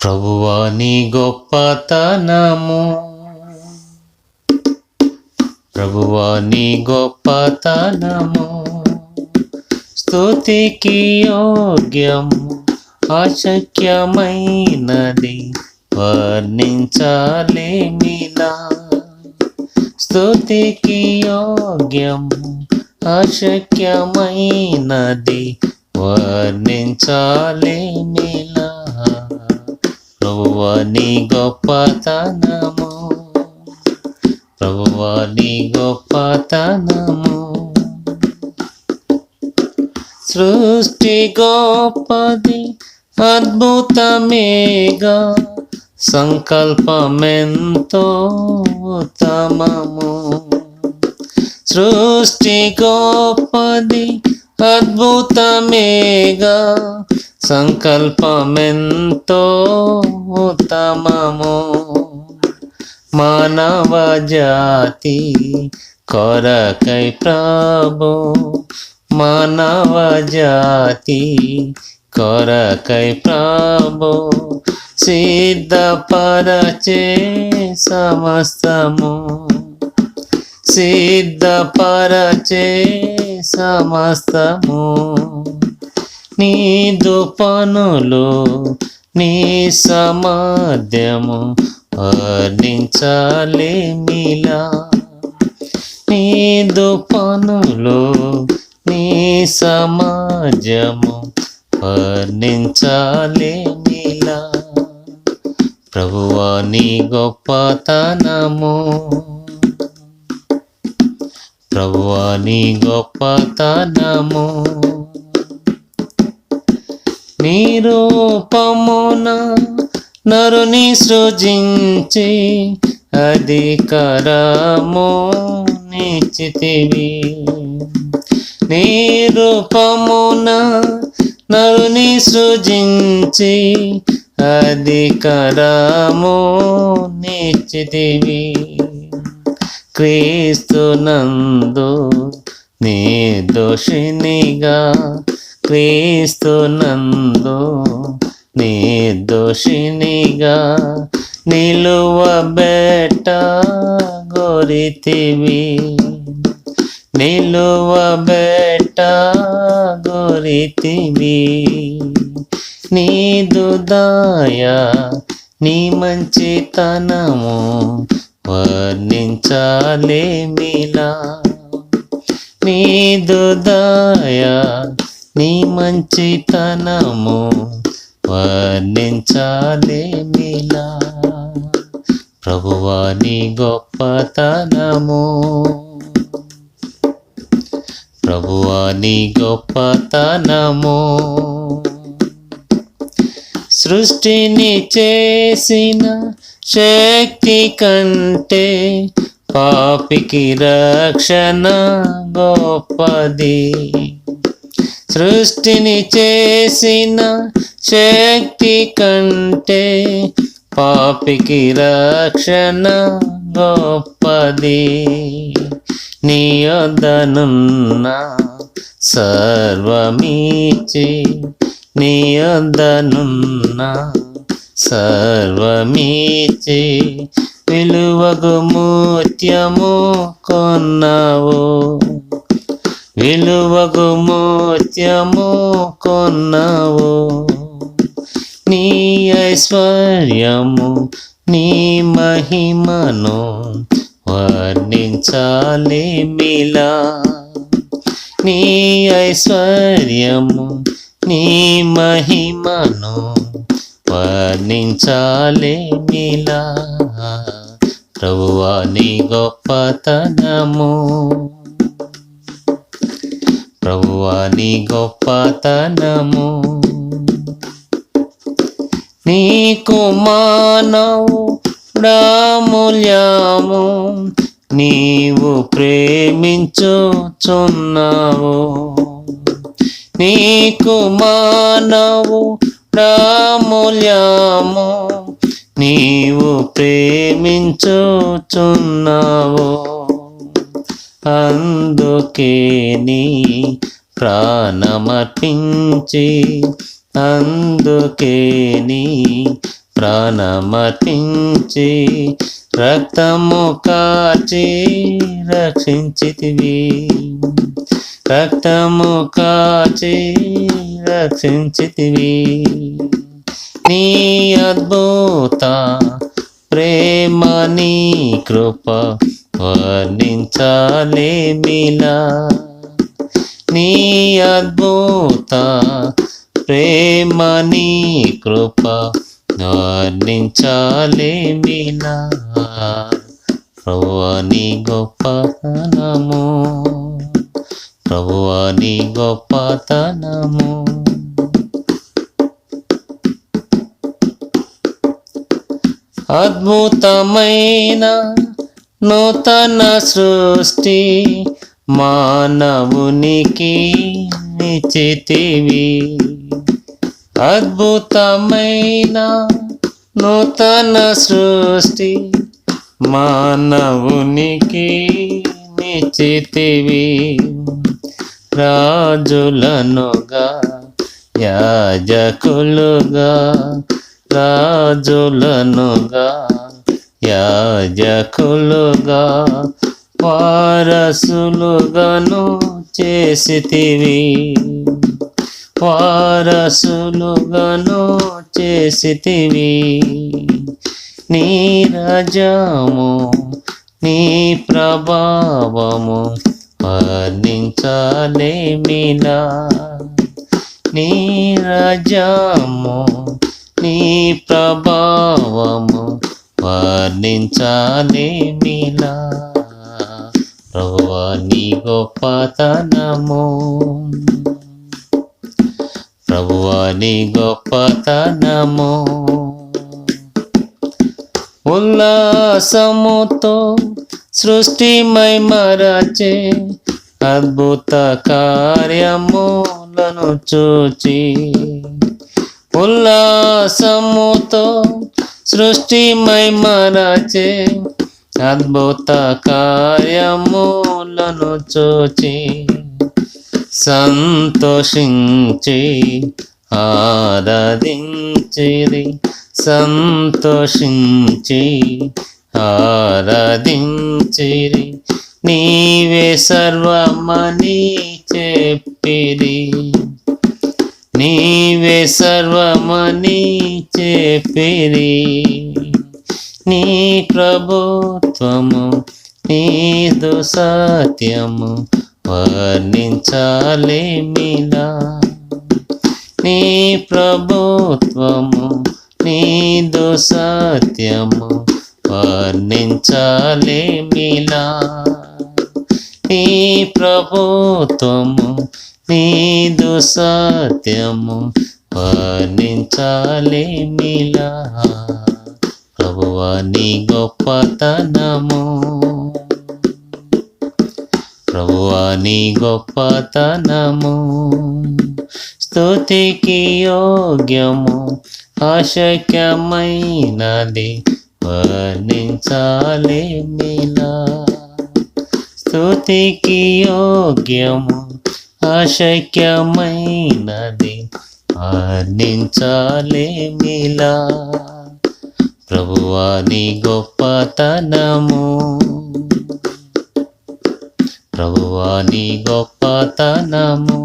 ప్రభువా నీ గొప్పతనము. ప్రభువా నీ గొప్పతనము. స్తుతికి యోగ్యము అశక్యమైనది వర్ణించాలేమిలా స్తుతికి యోగ్యము అశక్యమైనది వర్ణించాలేమిలా ప్రభువాని గొప్పతనము. ప్రభువాని గొప్పతనము. సృష్టి గొప్పది అద్భుతమేగా సంకల్పమెంతో ఉత్తమము. సృష్టి గొప్పది అద్భుతమేగా సంకల్పమెంతో ఉత్తమము మానవ జాతి కొరకై ప్రభు మానవ జాతి కొరకై ప్రభు సిద్ధపరచే సమస్తము సిద్ధపరచే సమస్తము. నీదు పనులు నీ సమాధ్యము వర్ణించాలి వర్ణించాలేమిలా. నీదు పనులు నీ సమాజము వర్ణించాలి వర్ణించాలేమిలా. ప్రభువా నీ గొప్పతనము ప్రవ్వాని గొప్పతనము. నీ రూపమున నరుని సృజించి అధికారము నిశ్చితివి నీ రూపమున నరుని సృజించి అధికారము నిశ్చితివి క్రీస్తునందు నిర్దోషినిగా క్రీస్తునందు నిర్దోషినిగా నిలువబెట్ట గోరితివి. నిలువబెట్ట గోరితివి. నీదు దయ నీ మంచితనము వర్ణించాలేమిలా? నీదు దయ నీ మంచితనము వర్ణించాలేమిలా? ప్రభువా నీ గొప్పతనము ప్రభువా నీ గొప్పతనము సృష్టిని చేసిన శక్తి కంటే పాపికి రక్షణ గొప్పది. సృష్టిని చేసిన శక్తి కంటే పాపికి రక్షణ గొప్పది. నీ యొద్దనున్న సర్వమీచి నీ సర్వమీచి విలువగు మూత్యము కొన్నావు. విలువగు మూత్యము కొన్నావు. నీ ఐశ్వర్యము నీ మహిమను వర్ణించాలి మిలా. నీ ఐశ్వర్యము నీ మహిమను వర్ణించాలేమిలా ప్రభువా నీ గొప్పతనము. ప్రభువా నీ గొప్పతనము. నీకు మానవు ప్రాముల్యము. నీవు ప్రేమించుచున్నావు. నీకు మానవు ప్రాముల్యాము నీవు ప్రేమించుచున్నావు. అందుకే నీ ప్రాణమర్పించి అందుకే నీ ప్రాణమర్పించి రక్తము కాచి రక్షించితివి. రక్తము కాచి రక్షించితివి. నీ అద్భుత ప్రేమ నీ కృప వర్ణించాలే మిలా నీ అద్భుత ప్రేమ నీ కృప వర్ణించాలే మిలా ప్రభువా నీ గొప్పతనము ప్రభువా నీ గొప్పతనము అద్భుతమైన నూతన సృష్టి మానవునికి నిచితివి అద్భుతమైన నూతన సృష్టి మానవునికి నిచితివి రాజులనుగా యాజకులుగా రాజులనుగా యాజకులుగా వారసులుగాను చేసితివి. వారసులుగాను చేసితివి. నీ రాజము నీ ప్రభావము వర్ణించాలే మిలా నీ రజము నీ ప్రభావము వర్ణించాలే మిలా ప్రభువా నీ గొప్పతనము. ప్రభువా నీ గొప్పతనము. ఉల్లాసముతో సృష్టిమై మరచే అద్భుత కార్యములను చూచి ఉల్లాసముతో సృష్టిమై మరచే అద్భుత కార్యములను చూచి సంతోషించి ఆరాధించిరి సంతోషించి. ఆరాధించిరి నీవే సర్వమని చెప్పిరి నీవే సర్వమని చెప్పిరి నీ ప్రభుత్వము నీదు సత్యము వర్ణించాలే మిలా నీ ప్రభుత్వము నీదు సత్యము వర్ణించాలే మిలా. నీ ప్రభుత్వము నీదు సత్యము వర్ణించాలే మిలా. ప్రభువా నీ గొప్పతనము. ప్రభువా నీ గొప్పతనము. స్థుతికి యోగ్యము అశక్యమైనది వర్ణించాలే మిలా స్తుతికి యోగ్యము అశక్యమైనది వర్ణించాలే మిలా ప్రభువా గొప్పతనము ప్రభువాని గొప్పతనము